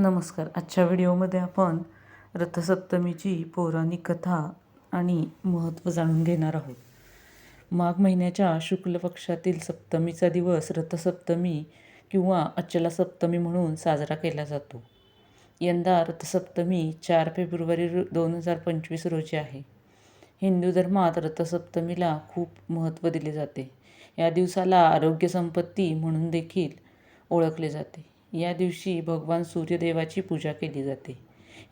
नमस्कार. आजच्या व्हिडिओमध्ये आपण रथसप्तमीची पौराणिक कथा आणि महत्त्व जाणून घेणार आहोत. माघ महिन्याच्या शुक्ल पक्षातील सप्तमीचा दिवस रथसप्तमी किंवा अचला सप्तमी म्हणून साजरा केला जातो. यंदा रथसप्तमी चार फेब्रुवारी दोन हजार पंचवीस रोजी आहे. हिंदू धर्मात रथसप्तमीला खूप महत्त्व दिले जाते. या दिवसाला आरोग्य संपत्ती म्हणून देखील ओळखले जाते. या दिवशी भगवान सूर्यदेवाची पूजा केली जाते.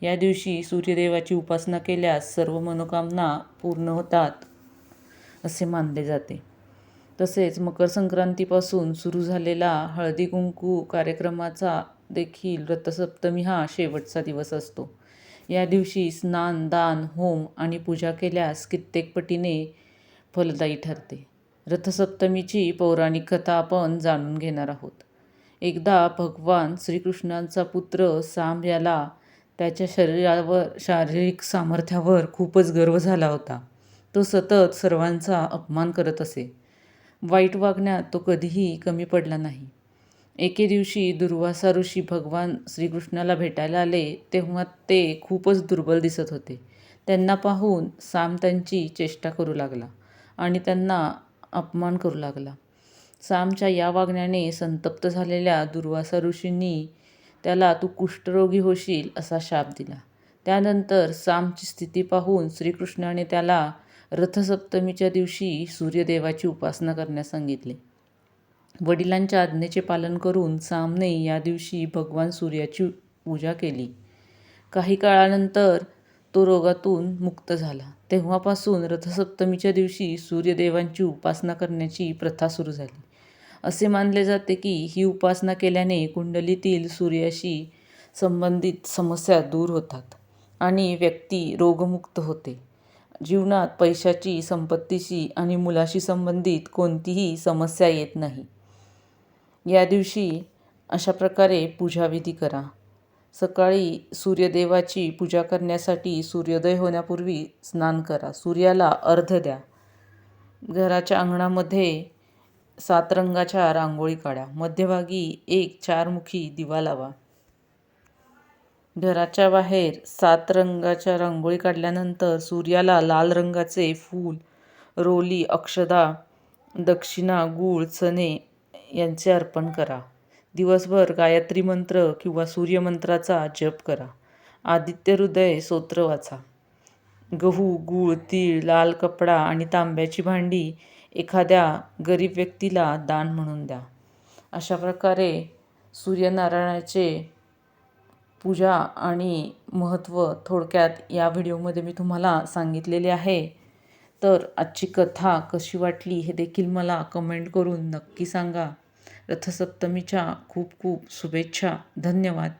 या दिवशी सूर्यदेवाची उपासना केल्यास सर्व मनोकामना पूर्ण होतात असे मानले जाते. तसेच मकर संक्रांतीपासून सुरू झालेला हळदी कुंकू कार्यक्रमाचा देखील रथसप्तमी हा शेवटचा दिवस असतो. या दिवशी स्नान दान होम आणि पूजा केल्यास कित्येक पटीने फलदायी ठरते. रथसप्तमीची पौराणिक कथा आपण जाणून घेणार आहोत. एकदा भगवान श्रीकृष्णांचा पुत्र साम याला त्याच्या शरीरावर शारीरिक सामर्थ्यावर खूपच गर्व झाला होता. तो सतत सर्वांचा अपमान करत असे. वाईट वागण्यात तो कधीही कमी पडला नाही. एके दिवशी दुर्वासा ऋषी भगवान श्रीकृष्णाला भेटायला आले तेव्हा ते खूपच दुर्बल दिसत होते. त्यांना पाहून साम त्यांची चेष्टा करू लागला आणि त्यांना अपमान करू लागला. सामच्या या वागण्याने संतप्त झालेल्या दुर्वासा ऋषींनी त्याला तू कुष्ठरोगी होशील असा शाप दिला. त्यानंतर सामची स्थिती पाहून श्रीकृष्णाने त्याला रथसप्तमीच्या दिवशी सूर्यदेवाची उपासना करण्यास सांगितले. वडिलांच्या आज्ञेचे पालन करून सामने या दिवशी भगवान सूर्याची पूजा केली. काही काळानंतर तो रोगातून मुक्त झाला. तेव्हापासून रथसप्तमीच्या दिवशी सूर्यदेवांची उपासना करण्याची प्रथा सुरू झाली. असे मानले जाते की ही उपासना केल्याने कुंडलीतील सूर्याशी संबंधित समस्या दूर होतात आणि व्यक्ती रोगमुक्त होते. जीवनात पैशाची संपत्तीशी आणि मुलाशी संबंधित कोणतीही समस्या येत नाही. या दिवशी अशा प्रकारे पूजाविधी करा. सकाळी सूर्यदेवाची पूजा करण्यासाठी सूर्योदय होण्यापूर्वी स्नान करा. सूर्याला अर्ध द्या. घराच्या अंगणामध्ये सात रंगाच्या रांगोळी काढा. मध्यभागी एक चारमुखी दिवा लावा. घराच्या बाहेर सात रंगाच्या रांगोळी काढल्यानंतर सूर्याला लाल रंगाचे फूल रोली अक्षदा दक्षिणा गूळ चणे यांचे अर्पण करा. दिवसभर गायत्री मंत्र किंवा सूर्यमंत्राचा जप करा. आदित्य हृदय स्तोत्र वाचा. गहू गूळ तीळ लाल कपडा आणि तांब्याची भांडी एखाद्या गरीब व्यक्तीला दान म्हणून द्या. अशा प्रकारे सूर्यनारायणाचे पूजा आणि महत्त्व थोडक्यात या व्हिडिओमध्ये मी तुम्हाला सांगितलेले आहे. तर आजची कथा कशी वाटली हे देखील मला कमेंट करून नक्की सांगा. रथसप्तमीच्या खूप खूप शुभेच्छा. धन्यवाद.